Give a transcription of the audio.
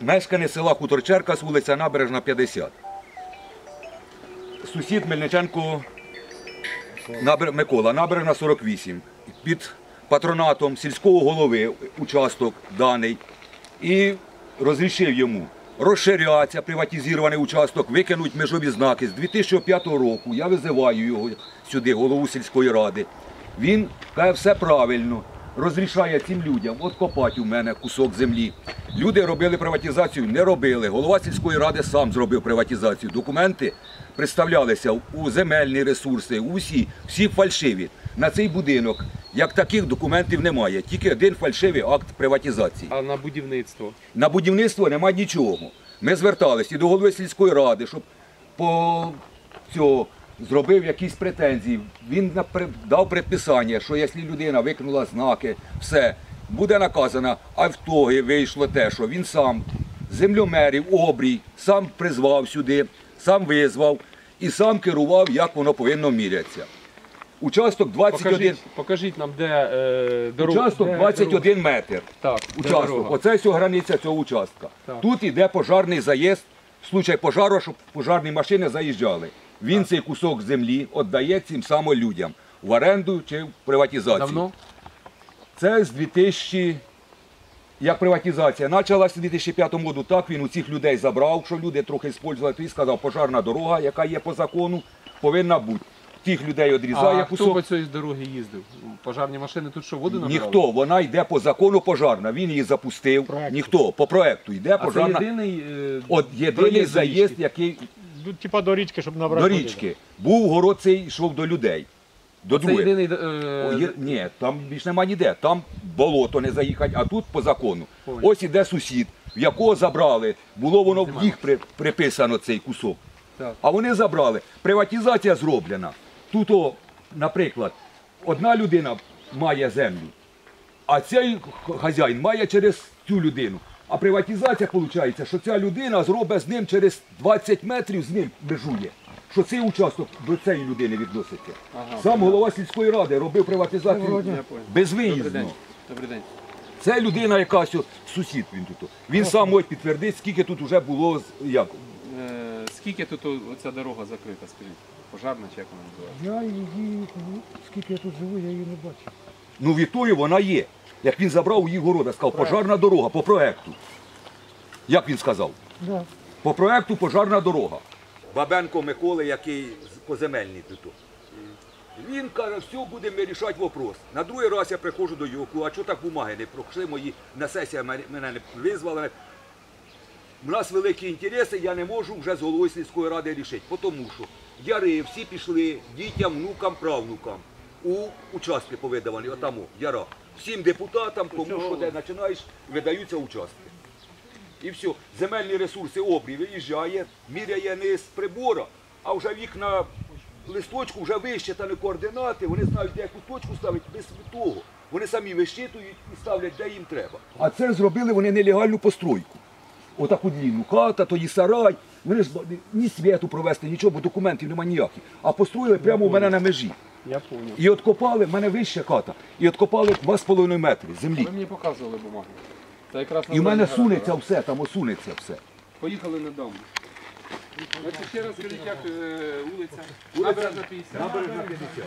Мешканець села Хуторчерка, вулиця Набережна, 50. Сусід Мельниченко. Микола, Набережна 48. Під патронатом сільського голови участок даний. І розрішив йому розширятися, приватизований участок, викинуть межові знаки. З 2005 року я визиваю його сюди, голову сільської ради. Він каже, все правильно. Розрішає цим людям от копати у мене кусок землі. Люди робили приватизацію, не робили. Голова сільської ради сам зробив приватизацію. Документи представлялися у земельні ресурси, усі, всі фальшиві. На цей будинок як таких документів немає, тільки один фальшивий акт приватизації. А на будівництво? На будівництво немає нічого. Ми зверталися і до голови сільської ради, щоб по цього зробив якісь претензії. Він дав предписання, що якщо людина викинула знаки, все, буде наказано. А в тогі вийшло те, що він сам землемерів, обрій, сам призвав сюди, сам визвав і сам керував, як воно повинно мірятися. Участок 21, Покажіть, покажіть нам, де е, дорога. участок де 21 метр. Так, Участок. дорога? Оце все границя цього участка. Так. Тут іде пожарний заїзд, в случай пожару, щоб пожарні машини заїжджали. Він цей кусок землі віддає цим самим людям в оренду чи в приватизацію. Давно? Це з 2000, як приватизація почалася в 2005 році, так він у цих людей забрав, що люди трохи використовували, і сказав, пожарна дорога, яка є по закону, повинна бути. Тих людей відрізає А хто кусок. по цій дорогі їздив? Пожарні машини тут що, воду набирали? Ніхто, вона йде по закону пожарна. Він її запустив. Ніхто по проекту йде А це єдиний, е, От єдиний проїзд заїзд, який Типа до річки, щоб набрати. до води. річки. Був город цей йшов до людей. До Це других. єдиний... О, Е, є- ні, там більш нема ніде. Там болото не заїхати, а тут по закону. Понял. Ось іде сусід, в якого забрали. Було воно в їх при- приписано цей кусок. Так. А вони забрали. Приватизація зроблена. Тут, о, наприклад, одна людина має землю, а цей х- хазяїн має через цю людину. А приватизація виходить, що ця людина зробить з ним через 20 метрів з ним межує. Що цей участок до цієї людини відноситься. Сам голова сільської ради робив приватизацію день. безвиїзно. Добрий день. Це людина якась, от, сусід він тут. Він сам ось підтвердить, скільки тут вже було як. Е, скільки тут о- оця дорога закрита, скажіть? Пожарна чи як вона називається? Я її, ну, скільки я тут живу, я її не бачив. Ну від тої вона є. Як він забрав у її города, сказав, пожарна дорога по проекту. Як він сказав? Да. По проекту пожарна дорога. Бабенко Миколи, який поземельний тут. Він каже, все, будемо вирішати вопрос. На другий раз я приходжу до його, а чого так бумаги не пройшли мої на мене мене не визвали. У нас великі інтереси, я не можу вже з головою сільської ради рішити. Тому що яри всі пішли дітям, внукам, правнукам у участки повидавані, отамо, яра. Всім депутатам, кому що де починаєш, видаються участки. І все, земельні ресурси обрій виїжджає, міряє не з прибора, а вже вікна листочку вже вищитані координати, вони знають, де яку точку ставити без того. Вони самі вищитують і ставлять, де їм треба. А це зробили вони нелегальну постройку. Отаку длінну хата, тоді сарай. Вони ж ні світу провести, нічого, бо документів немає ніяких. А построїли прямо у мене на межі. Я понял. І откопали, в мене вища хата, і откопали 2,5 метри землі. Ви мені показували бумагу. Та якраз І в мене названня сунеться все, там осунеться все. Поїхали на. Значить, ще раз скажіть, як е? Вулиця Набережна 50. Набережна 50.